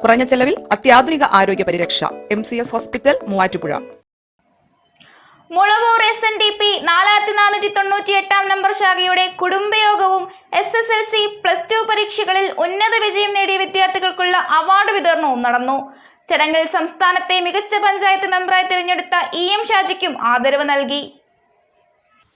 കുറഞ്ഞ ചെലവിൽ അത്യാധുനിക ആരോഗ്യ പരിരക്ഷ. M C S hospital Muvattupuzha. Mulavoor S N D P നാലായിരത്തി നാനൂറ്റി തൊണ്ണൂറ്റി എട്ടാം നമ്പർ ശാഖയുടെ കുടുംബയോഗവും S S L C plus two പരീക്ഷകളിൽ ഉന്നത വിജയം നേടിയ വിദ്യാർത്ഥികൾക്കുള്ള അവാർഡ് വിതരണവും നടന്നു. ചടങ്ങിൽ സംസ്ഥാനത്തെ മികച്ച പഞ്ചായത്ത് മെമ്പറായി തിരഞ്ഞെടുത്ത ഇ എം ഷാജിക്കും ആദരവ് നൽകി.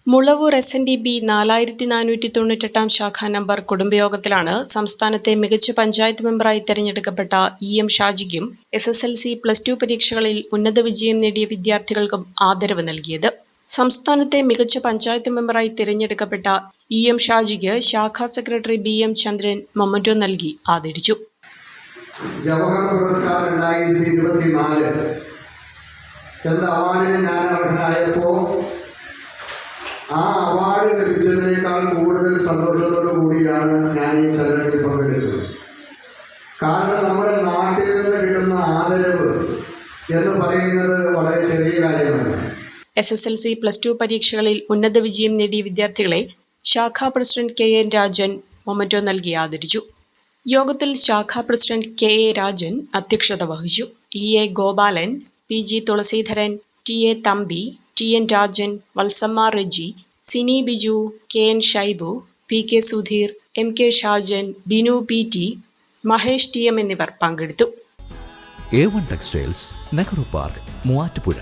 Mulavoor S N D B നാലായിരത്തി നാനൂറ്റി തൊണ്ണൂറ്റെട്ടാം ശാഖാ നമ്പർ കുടുംബയോഗത്തിലാണ് സംസ്ഥാനത്തെ മികച്ച പഞ്ചായത്ത് മെമ്പറായി തെരഞ്ഞെടുക്കപ്പെട്ട E M ഷാജിക്കും S S L C plus two പരീക്ഷകളിൽ ഉന്നത വിജയം നേടിയ വിദ്യാർത്ഥികൾക്കും ആദരവ് നൽകിയത്. സംസ്ഥാനത്തെ മികച്ച പഞ്ചായത്ത് മെമ്പറായി തിരഞ്ഞെടുക്കപ്പെട്ട ഇ എം ഷാജിക്ക് ശാഖാ secretary B M Chandran memento നൽകി ആദരിച്ചു. ജവഹർ പുരസ്കാർ രണ്ടായിരത്തി ഇരുപത്തി എന്ന അവാർഡിന് ഞാൻ അർഹനായപ്പോൾ ലഭിച്ചതിനേക്കാൾ കൂടുതൽ സന്തോഷത്തോടു കൂടിയാണ് ഞാൻ ഈ ചലനത്തിൽ പങ്കെടുത്തത് കാരണം നമ്മുടെ നാട്ടിൽ നിന്ന് കിട്ടുന്ന ആദരവ് എന്ന് പറയുന്നത് വളരെ ചെറിയ കാര്യമാണ്. S S L C plus two പരീക്ഷകളിൽ ഉന്നത വിജയം നേടിയ വിദ്യാർത്ഥികളെ ശാഖാ president K N Rajan memento നൽകി ആദരിച്ചു. യോഗത്തിൽ ശാഖാ പ്രസിഡന്റ് കെ എ രാജൻ അധ്യക്ഷത വഹിച്ചു. E A Gopalan P G Thulaseedharan T A Thampi T N Rajan Valsamma Reji Sini Biju K N Shaibu P K Sudheer M K Shajan Binu P T Mahesh T M എന്നിവർ പങ്കെടുത്തു. A one textiles Nehru park Muvattupuzha.